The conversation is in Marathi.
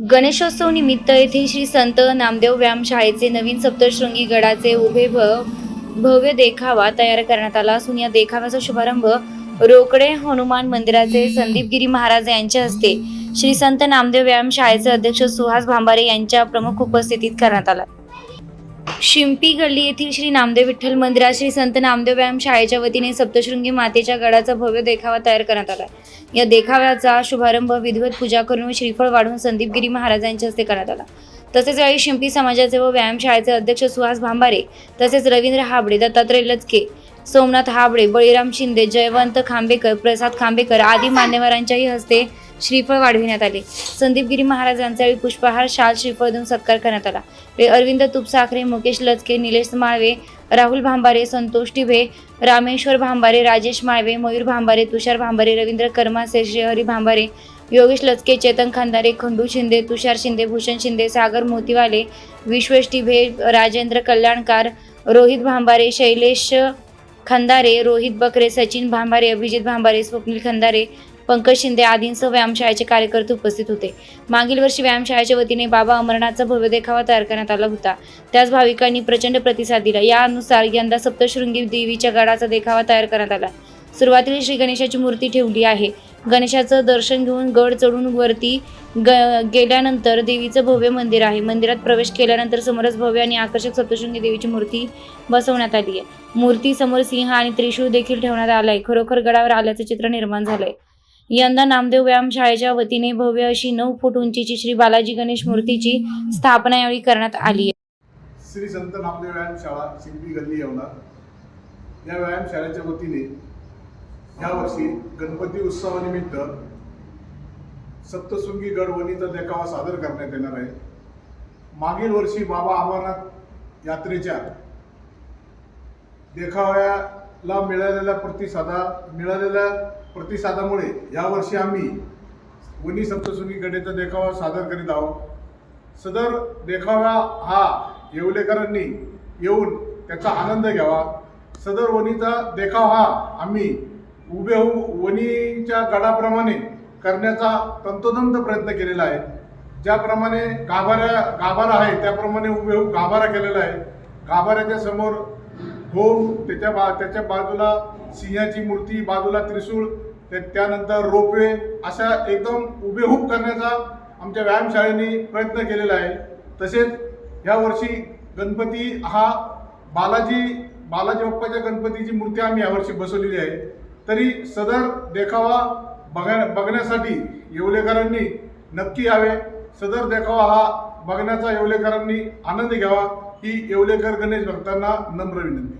गणेशोत्सव निमित्त येथे श्री संत नामदेव व्यायामशाळेचे नवीन सप्तशृंगी गडाचे उभे भ भव्य देखावा तयार करण्यात आला असून या देखाव्याचा शुभारंभ रोकडे हनुमान मंदिराचे संदीपगिरी महाराज यांच्या हस्ते श्री संत नामदेव व्यायाम शाळेचे अध्यक्ष सुहास भांबारे यांच्या प्रमुख उपस्थितीत करण्यात आला. शिंपी गल्ली येथील श्री नामदेव विठ्ठल मंदिरात श्री संत नामदेव व्यायाम शाळेच्या वतीने सप्तशृंगी मातेच्या गडाचा भव्य देखावा तयार करण्यात आला या देखाव्याचा शुभारंभ विधिवत पूजा करून श्रीफळ वाढून संदीपगिरी महाराजांच्या हस्ते करण्यात आला. तसेच यावेळी शिंपी समाजाचे व व्यायाम शाळेचे अध्यक्ष सुहास भांबारे तसेच रवींद्र हाबडे दत्तात्रय लचके सोमनाथ हाबडे बळीराम शिंदे जयवंत खांबेकर प्रसाद खांबेकर आदी मान्यवरांच्याही हस्ते श्रीफळ वाढविण्यात आले. संदीपगिरी महाराजांचा वेळी पुष्पहार शाल श्रीफळ देऊन सत्कार करण्यात आला. वेळी अरविंद तुपसाखरे मुकेश लचके निलेश माळवे राहुल भांबारे संतोष टिभे रामेश्वर भांबारे राजेश माळवे मयूर भांबारे तुषार भांबारे रवींद्र कर्मासे श्रीहरी भांबारे योगेश लचके चेतन खांदारे खंडू शिंदे तुषार शिंदे भूषण शिंदे सागर मोतीवाले विश्वेश टिभे राजेंद्र कल्याणकार रोहित भांबारे शैलेश खंदारे रोहित बकरे सचिन भांबारे अभिजित भांबारे स्वप्नील खंदारे पंकज शिंदे आदींसह व्यायामशाळेचे कार्यकर्ते उपस्थित होते. मागील वर्षी व्यायामशाळेच्या वतीने बाबा अमरनाथचा भव्य देखावा तयार करण्यात आला होता. त्याच भाविकांनी प्रचंड प्रतिसाद दिला. यानुसार यंदा सप्तशृंगी देवीच्या गडाचा देखावा तयार करण्यात आला. सुरुवातीला श्री गणेशाची मूर्ती ठेवली आहे. गणेशाचं दर्शन घेऊन गड चढून वरती ग गेल्यानंतर देवीचं भव्य मंदिर आहे. मंदिरात प्रवेश केल्यानंतर समोरच भव्य आणि आकर्षक सप्तशृंगी देवीची मूर्ती बसवण्यात आली आहे. मूर्ती समोर सिंह आणि त्रिशूळ देखील ठेवण्यात आलाय. खरोखर गडावर आल्याचं चित्र निर्माण झालंय. यंदा नामदेव व्यायाम शाळेच्या वतीने भव्य अशी नऊ फूट उंचीची श्री बालाजी गणेश मूर्तीची स्थापना यावेळी करण्यात आली आहे. श्री संत नामदेव व्यायाम शाळा शिंपी गल्ली येवणार या व्यायामशाळेच्या वतीने यावर्षी गणपती उत्सवानिमित्त सप्तशृंगी गडवणीचा देखावा सादर करण्यात येणार आहे मागील वर्षी बाबा अमरनाथ यात्रेच्या देखाव्याला मिळालेल्या प्रतिसादा मिळालेल्या प्रतिसादामुळे यावर्षी आम्ही वनी सप्तशृंगी गडेचा देखावा सादर करीत आहोत. सदर देखावा हा येवलेकरांनी येऊन त्याचा आनंद घ्यावा. सदर वणीचा देखाव हा आम्ही हुबेहूब हो- वणीच्या गडाप्रमाणे करण्याचा तंतोतंत प्रयत्न केलेला आहे. ज्याप्रमाणे गाभाऱ्या गाभारा आहे त्याप्रमाणे हुबेहूब हो- गाभारा केलेला आहे. गाभाऱ्याच्या समोर होम त्याच्या बा त्याच्या बाजूला सिंहाची मूर्ती बाजूला त्रिशूळ त्यानंतर रोपवे अशा एकदम उभेहूब हो- करण्याचा आमच्या व्यायामशाळेने प्रयत्न केलेला आहे. तसेच ह्या वर्षी गणपती हा बालाजी बालाजी बाप्पाच्या गणपतीची मूर्ती आम्ही यावर्षी बसवलेली आहे. तरी सदर देखावा बघा बघण्यासाठी येवलेकरांनी नक्की यावे. सदर देखावा हा बघण्याचा येवलेकरांनी आनंद घ्यावा. ही येवलेकर गणेश भक्तांना नम्र विनंती.